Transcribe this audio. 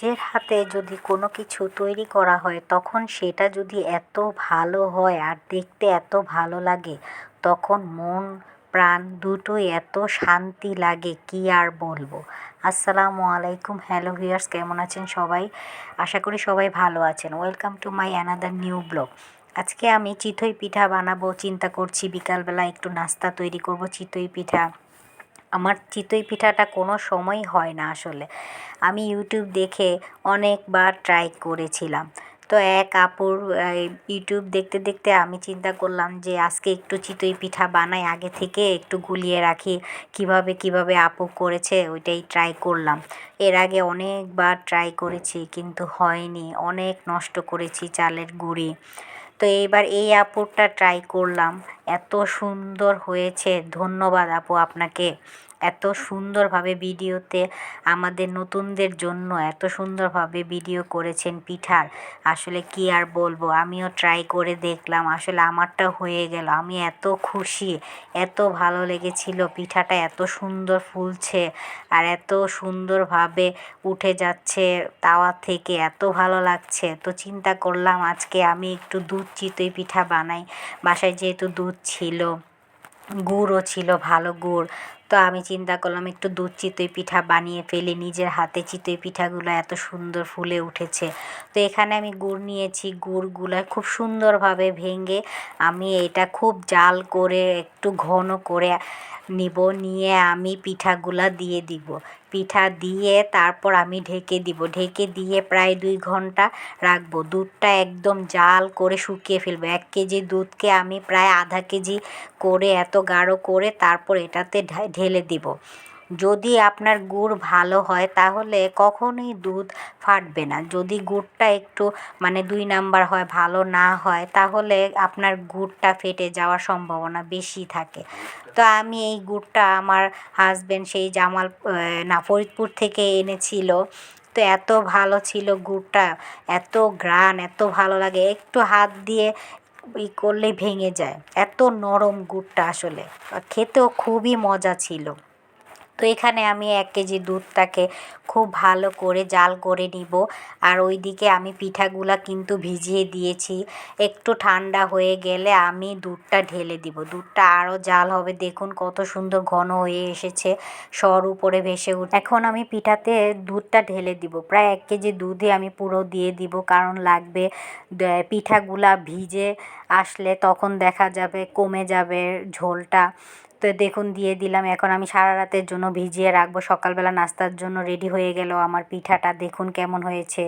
নিজের হাতে যদি কোনো কিছু তৈরি করা হয়, তখন সেটা যদি এত ভালো হয় আর দেখতে এত ভালো লাগে, তখন মন, প্রাণ দুটোই এত শান্তি লাগে, কী আর বলব? আসসালামু আলাইকুম, হ্যালো ভিউয়ার্স, কেমন আছেন সবাই? আশা করি সবাই ভালো আছেন। Welcome to my another new blog. আজকে আমি চিতই পিঠা বানাবো, চিন্তা করছি, বিকালবেলা একটু নাস্তা তৈরি করব, চিতই পিঠা। আমার চিতই পিঠাটা কোনো সময়ই হয় না আসলে। আমি ইউটিউব দেখে অনেকবার ট্রাই করেছিলাম। তো এক আপুর ইউটিউব দেখতে দেখতে আমি চিন্তা করলাম যে আজকে একটু চিতই পিঠা বানাই, আগে থেকে একটু গুলিয়ে রাখি, কীভাবে কীভাবে আপু করেছে ওইটাই ট্রাই করলাম। এর আগে অনেকবার ট্রাই করেছি কিন্তু হয়নি, অনেক নষ্ট করেছি চালের গুঁড়ি। তো এইবার এই আপুরটা ট্রাই করলাম। এত সুন্দর হয়েছে। ধন্যবাদ আপু আপনাকে। এত সুন্দরভাবে ভিডিওতে আমাদের নতুনদের জন্য এত সুন্দরভাবে ভিডিও করেছেন পিঠার। আসলে কি আর বলব? আমিও ট্রাই করে দেখলাম। আসলে আমারটা হয়ে গেল। আমি এত খুশি, এত ভালো লেগেছিল পিঠাটা, এত সুন্দর ফুলছে আর এত সুন্দরভাবে উঠে যাচ্ছে তাওয়া থেকে, এত ভালো লাগছে। তো চিন্তা করলাম আজকে আমি একটু দুধ চিতই পিঠা বানাই। বাসায় যেহেতু দুধ ছিল, গুড়ও ছিল, ভালো গুড়। তো আমি চিন্তা করলাম, একটু দুধ চিতই পিঠা বানিয়ে ফেলি। নিজের হাতে চিতই পিঠাগুলো এত সুন্দর ফুলে উঠেছে। তো এখানে আমি গুড় নিয়েছি। গুড়গুলো খুব সুন্দরভাবে ভেঙে আমি এটা খুব জাল করে, একটু ঘন করে নিব। নিয়ে আমি পিঠাগুলা দিয়ে দিব। পিঠা দিয়ে তারপর আমি ঢেকে দিব। ঢেকে দিয়ে প্রায় দুই ঘণ্টা রাখব। দুধটা একদম জাল করে শুকিয়ে ফেলব। এক কেজি দুধকে আমি প্রায় আধা কেজি করে, এত গাঢ় করে তারপর এটাতে ঢেলে দিব। যদি আপনার গুড় ভালো হয়, তাহলে কখনোই দুধ ফাটবে না। যদি গুড়টা একটু মানে দুই নাম্বার হয়, ভালো না হয়, তাহলে আপনার গুড়টা ফেটে যাওয়ার সম্ভাবনা বেশি থাকে। তো আমি এই গুড়টা আমার হাজব্যান্ড সেই জামাল না, ফরিদপুর থেকে এনেছিল। তো এত ভালো ছিল গুড়টা, এত গ্রান এত ভালো লাগে। একটু হাত দিয়ে ই করলেই ভেঙে যায়। এত নরম গুড়টা আসলে। খেতেও খুবই মজা ছিল। তো এখানে আমি এক কেজি দুধটাকে খুব ভালো করে জাল করে নিব। আর ওই দিকে আমি পিঠাগুলা কিন্তু ভিজিয়ে দিয়েছি। একটু ঠান্ডা হয়ে গেলে আমি দুধটা ঢেলে দিব। দুধটা আরও জাল হবে। দেখুন কত সুন্দর ঘন হয়ে এসেছে। সর উপরে ভেসে উঠে এখন আমি পিঠাতে দুধটা ঢেলে দিব। প্রায় এক কেজি দুধে আমি পুরো দিয়ে দিব। কারণ লাগবে পিঠাগুলা ভিজে আসলে তখন দেখা যাবে কমে যাবে ঝোলটা। তো দেখুন, দিয়ে দিলাম। এখন আমি সারা রাতের জন্য ভিজিয়ে রাখব। সকালবেলা নাস্তার জন্য রেডি হয়ে গেল আমার পিঠাটা। দেখুন কেমন হয়েছে।